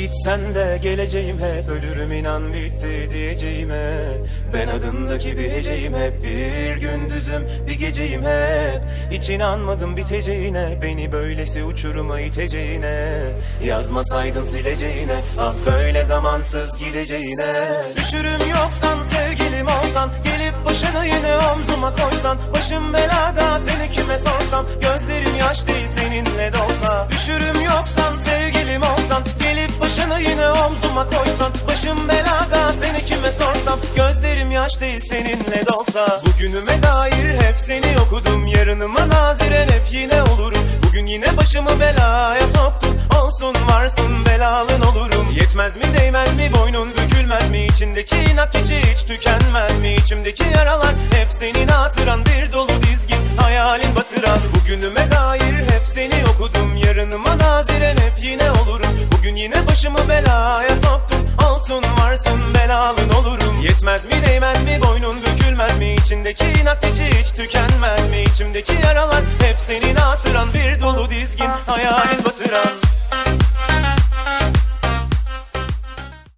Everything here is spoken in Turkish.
Gitsen de geleceğim hep ölürüm inan bitti diyeceğime. Ben adındaki bir heceyim hep bir gündüzüm bir geceyim hep. Hiç inanmadım biteceğine beni böylesi uçuruma iteceğine. Yazmasaydın sileceğine ah böyle zamansız gideceğine. Düşürüm yoksan sevgilim olsan gelip başını yine omzuma koysan. Başım belada seni kime sorsam omzuma koysan Başım belada seni kime sorsam gözlerim yaş değil seninle dolsa. Bugünüme dair hep seni okudum yarınıma naziren hep yine olurum. Bugün yine başımı belaya soktum olsun varsın belalın olurum. Yetmez mi değmez mi boynun bükülmez mi? İçindeki inat keçi hiç tükenmez mi? İçimdeki yaralar hep senin hatıran bir dolu dizgin hayalin batıran. Bugünüme dair hep seni okudum Başımı belaya soktun Olsun varsın belalın olurum. Yetmez mi değmez mi? Boynun bükülmez mi? İçindeki inat hiç hiç tükenmez mi? İçimdeki yaralar hep senin hatıran. Bir dolu dizgin hayalin batıran.